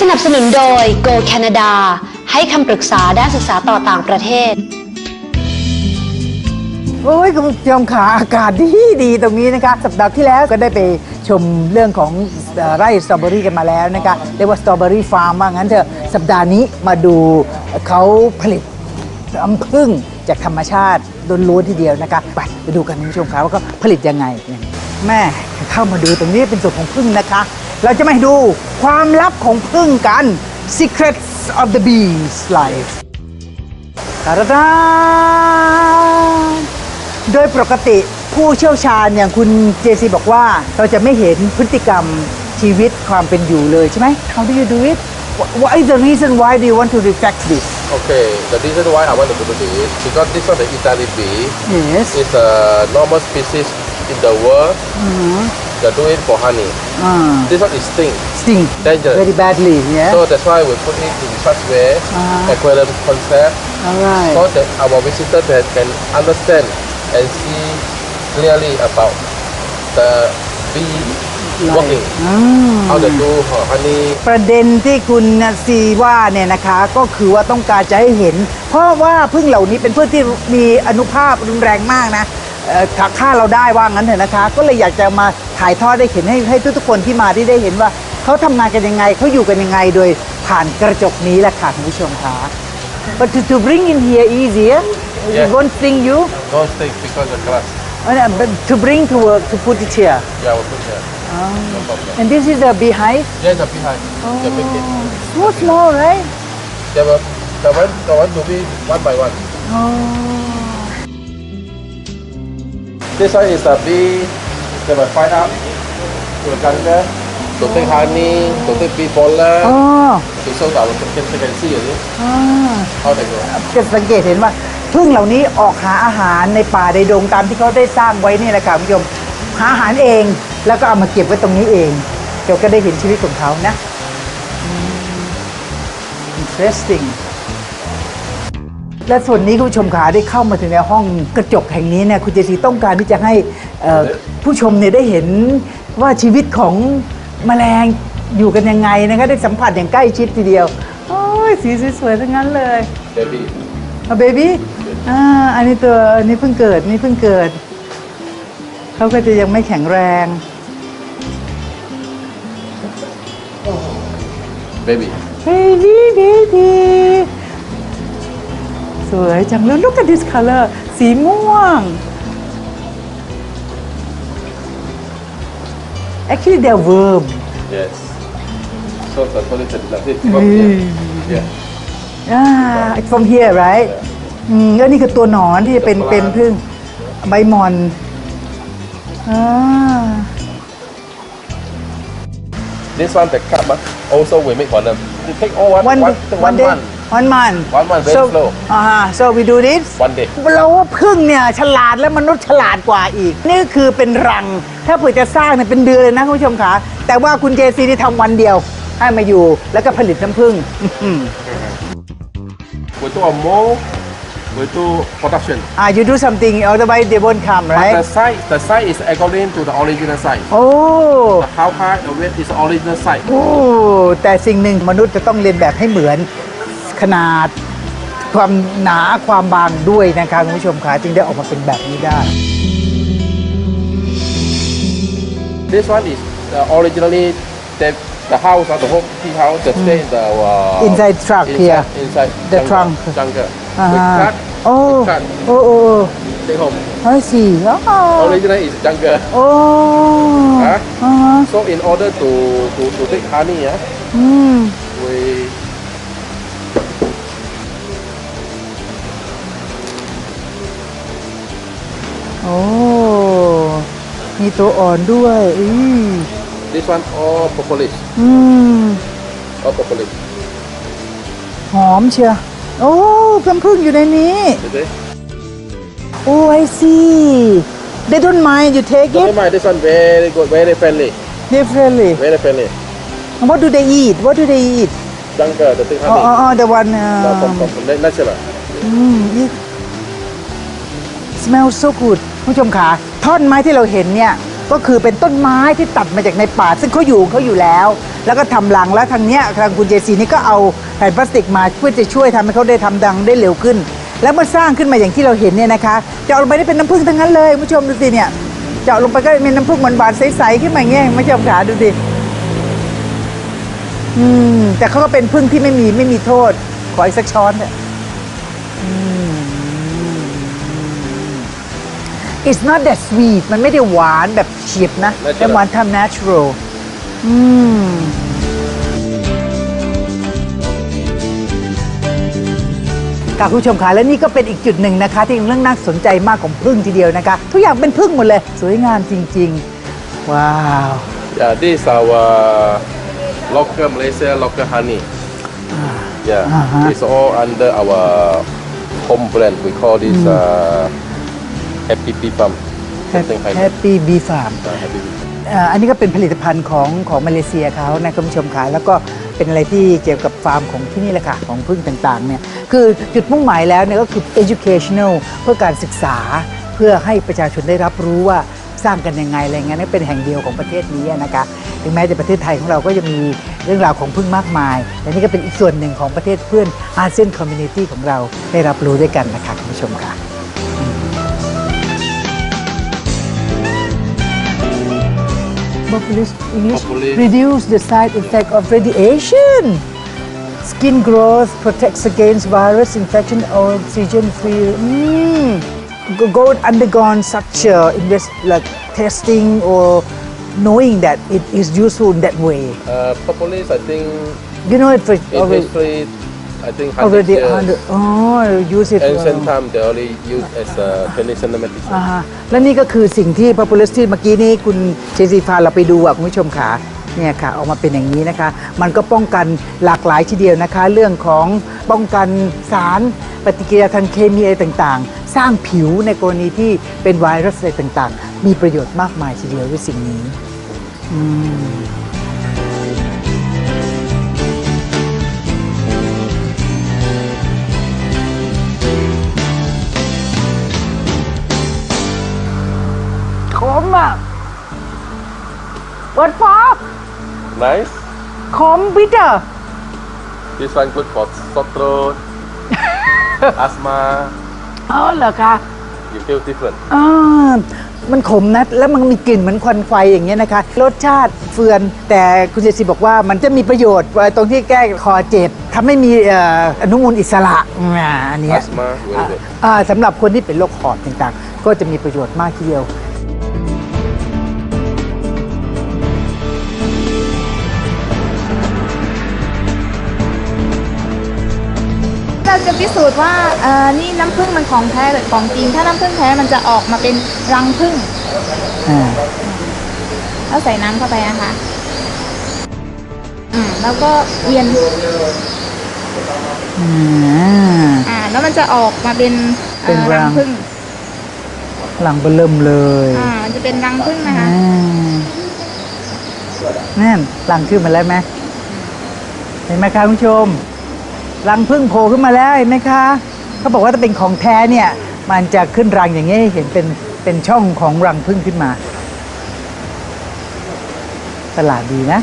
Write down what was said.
สนับสนุนโดย Go Canada ให้คำปรึกษาด้านศึกษาต่อต่างประเทศ โอ้ยคุณผู้ชมขาอากาศดีดีตรงนี้นะคะ สัปดาห์ที่แล้วก็ได้ไปชมเรื่องของเอ่อไร่สตรอเบอรี่กันมาแล้วนะคะเรียกว่าสตรอเบอรี่ฟาร์มว่างั้นเถอะสัปดาห์นี้มาดูเขาผลิตน้ำผึ้งจากธรรมชาติล้วนๆทีเดียวนะคะไปไปดูกันคุณผู้ชมคะว่าเขาผลิตยังไง แม่เข้ามาดูตรงนี้เป็นส่วนของผึ้งนะคะ เราจะมาดูความลับของผึ้งกัน Secrets of the Bee's Life ตาดาโดยปกติผู้เชี่ยวชาญอย่างคุณเจซีบอกว่า เราจะไม่เห็นพฤติกรรมชีวิตความเป็นอยู่เลยใช่ไหม How do you do it What is the reason why do you want to reflect this Okay, the reason why I want to do this because this one, the Italy bee, Yes is a normal species in the world. They do it for honey. Ah, This one is sting, sting dangerous. very badly yeah So that's why we put it in such way, Ah. aquarium concept, alright so that our visitor can, can understand and see clearly about the bee working, how they do her honey, ประเด็นที่คุณซีว่าเนี่ยนะคะก็คือว่าต้องการจะให้เห็น เพราะว่าพึ่งเหล่านี้เป็นพึ่งที่มีอนุภาพรุนแรงมากนะ เอ่อถ้าฆ่าเราได้ว่างั้นเถอะนะคะ ก็เลยอยากจะมาถ่ายทอดได้เห็นให้ให้ทุกๆคนที่มาที่ได้เห็นว่าเขาทำงานกันยังไงเขาอยู่กันยังไงโดยผ่านกระจกนี้แหละค่ะคุณผู้ชมคะ but to, to bring in here easier Yeah. it won't sting you don't stick because of glass. Uh, but to bring to work to put it here Yeah, we'll put here. No problem. and this is the beehive Yes, the behind. The big it. so small right They will, the one, the one to be one by one. This one is the bee. They will fly up to the jungle to take honey, to take bee pollen. อ๋อ To show our can, can see you see อ่า how they go. จะสังเกตเห็นว่าพึ่งเหล่านี้ออกหาอาหารในป่าในดงตามที่เขาได้สร้างไว้นี่แหละค่ะคุณผู้ชมหาอาหารเองแล้วก็เอามาเก็บไว้ตรงนี้เองเดี๋ยวก็ได้เห็นชีวิตของเขานะอืม interesting และส่วนนี้คุณผู้ชมขาได้เข้ามาถึงในห้องกระจกแห่งนี้เนี่ยคุณเจสีต้องการที่จะให้เอ่อผู้ชมเนี่ยได้เห็นว่าชีวิตของแมลงอยู่กันยังไงนะคะได้สัมผัสอย่างใกล้ชิดทีเดียว โอ้ยสีสวยๆทั้งนั้นเลย Baby. เบบี้อ่าอันนี้ตัวอันนี้เพิ่งเกิดนี่เพิ่งเกิด เขาก็จะยังไม่แข็งแรง Baby. เบบี้เบบี้ส วยจังเลย look at this color สีม่วง actually they're worm Yes. So the toilet is like this. From here. Yeah. อ่า from here right อืมแล้วนี่คือตัวหนอนที่เป็นตัวปลาเป็นพึ่งใบหมอนอ่า This one the cup ah, also we make for them. You take all one, one one, one one day month, one month One month, very so slow. อ่า so we do this one day. เราว่าพึ่งเนี่ยฉลาดและมนุษย์ฉลาดกว่าอีก นี่คือเป็นรัง ถ้าเผื่อจะสร้างเนี่ยเป็นเดือนเลยนะคุณผู้ชมคะแต่ว่าคุณเจซีที่ทำวันเดียวให้มาอยู่แล้วก็ผลิตน้ำผึ้ง We do a more, we do production. อ่า you do something otherwise they won't come But right the size, the size is according to the original size. โอ้ The how high the weight is the original size. โอ้แต่สิ่งหนึ่งมนุษย์จะต้องเรียนแบบให้เหมือน ขนาดความหนาความบางด้วยนะคะคุณผู้ชมคะจึงได้ออกมาเป็นแบบนี้ได้ This one is uh, originally the, the house, uh, the whole tea house, they stay in the uh, Inside truck inside, here. inside The jungle, trunk. jungle. อ่า We ฮะ cut, โอ้ we cut, โอ้โอ้โอ้ take home. ไอ้สิอ๋อ Original is jungle. โอ้ฮะอ่าฮะ So in order to to, to take honey, uh, อืม we โอ้มีตัวอ่อนด้วยอือ this one all propolis, อืม all propolis. หอมเชียวโอ้เพิ่มพึ่งอยู่ในนี้ You see? โอ้ I see they don't mind you take Don't it mind, this one very good, very friendly, differently very friendly. what do they eat what do they eat Jungle, the take อ๋อ honey. อ๋ออ๋อ the one No, uh, from, from, from natural. อืม it smell so good ผู้ชมขาท่อนไม้ที่เราเห็นเนี่ยก็คือเป็นต้นไม้ที่ตัดมาจากในป่า ซึ่งเขาอยู่เขาอยู่แล้ว แล้วก็ทำรังแล้วทางเนี้ยทางคุณเจซีนี่ก็เอาแผ่นพลาสติกมาเพื่อจะช่วยทำให้เขาได้ทำดังได้เร็วขึ้น แล้วเมื่อสร้างขึ้นมาอย่างที่เราเห็นเนี่ยนะคะเจาะลงไปได้เป็นน้ำผึ้งทั้งนั้นเลยผู้ชมดูสิเนี่ยเจาะลงไปก็มีน้ำผึ้งหวานๆใสๆขึ้นมาอย่างเงี้ยผู้ชมขาดูสิอืมแต่เขาก็เป็นพึ่งที่ไม่มีไม่มีโทษขออีกสักช้อนเถอะ it's not that sweet มันไม่ได้หวานแบบเฉียบนะ Natural แต่หวานทำ natural อืม ค่ะคุณผู้ชมคะและนี่ก็เป็นอีกจุดหนึ่งนะคะ ที่เรื่องน่าสนใจมากของพึ่งทีเดียวนะคะ ทุกอย่างเป็นพึ่งหมดเลย สวยงามจริง ๆ ว้าว Yeah, this is our local Malaysia local honey. Yeah, Uh-huh. it's all under our home brand. We call this uh, Happy Bee Farm. Something like that. Happy Bee Farm Uh, Happy Bee. เอ่ออันนี้ก็เป็นผลิตภัณฑ์ของของมาเลเซียเขานะคุณผู้ชมค่ะแล้วก็เป็นอะไรที่เกี่ยวกับฟาร์มของที่นี่แหละค่ะของพึ่งต่างๆเนี่ยคือจุดมุ่งหมายแล้วเนี่ยก็คือ educational เพื่อการศึกษาเพื่อให้ประชาชนได้รับรู้ว่าสร้างกันยังไงอะไรเงี้ยนี่เป็นแห่งเดียวของประเทศนี้นะคะถึงแม้จะประเทศไทยของเราก็จะมีเรื่องราวของพึ่งมากมายแต่นี่ก็เป็นอีกส่วนหนึ่งของประเทศเพื่อนอาเซียนคอมมูนิตี้ของเราได้รับรู้ด้วยกันนะคะคุณผู้ชมค่ะ English reduce the side effect of radiation. Skin growth protects against virus infection, oxygen free. Mm. Go, go undergone such uh, invest like testing or knowing that it is useful in that way. Uh, Propolis, I think You know it for history, I think 100 already years. 100. Oh, use it. Ancient uh, time, they only use as a traditional medicine. อ่าฮะและนี่ก็คือสิ่งที่ populist ที่เมื่อกี้นี้คุณเชซีพาเราไปดูอะคุณผู้ชมขาเนี่ยค่ะออกมาเป็นอย่างนี้นะคะ มันก็ป้องกันหลากหลายทีเดียวนะคะ เรื่องของป้องกันสารปฏิกิริยาทางเคมีอะไรต่างๆ สร้างผิวในกรณีที่เป็นไวรัสอะไรต่างๆ มีประโยชน์มากมายทีเดียวด้วยสิ่งนี้ อืม เปิดฟอบ Nice. ขมพี่เตอร์ This one good for sore throat, asthma. อ๋อเหรอคะ You feel different. อ่ามันขมนะ แล้วมันมีกลิ่นเหมือนควันไฟอย่างเงี้ยนะคะ รสชาติเฟือน แต่คุณเจสีบอกว่ามันจะมีประโยชน์ตรงที่แก้คอเจ็บทำให้มีเอ่ออนุมูลอิสระอ่าอันเนี้ย Asthma, very good. อ่าสำหรับคนที่เป็นโรคหอบต่างๆ ก็จะมีประโยชน์มากทีเดียว เราจะพิสูจน์ว่าเออนี่น้ำผึ้งมันของแท้หรือของจริง ถ้าน้ำผึ้งแท้มันจะออกมาเป็นรังผึ้งอ่าแล้วใส่น้ำเข้าไปนะคะอืมแล้วก็เวียนอ่าอ่า แล้วมันจะออกมาเป็นอ่อเป็นรัง ผึ้งหลังเบเริ่มเลยอ่ามันจะเป็นรังผึ้งนะคะ อ่านั่นรังขึ้นมาแล้วไหมเห็นไหมคะคุณผู้ชม รังพึ่งโผล่ขึ้นมาแล้วเห็นไหมคะเขาบอกว่าถ้าเป็นของแท้เนี่ยมันจะขึ้นรังอย่างนี้เห็นเป็นเป็นช่องของรังพึ่งขึ้นมา ตลาดดีนะ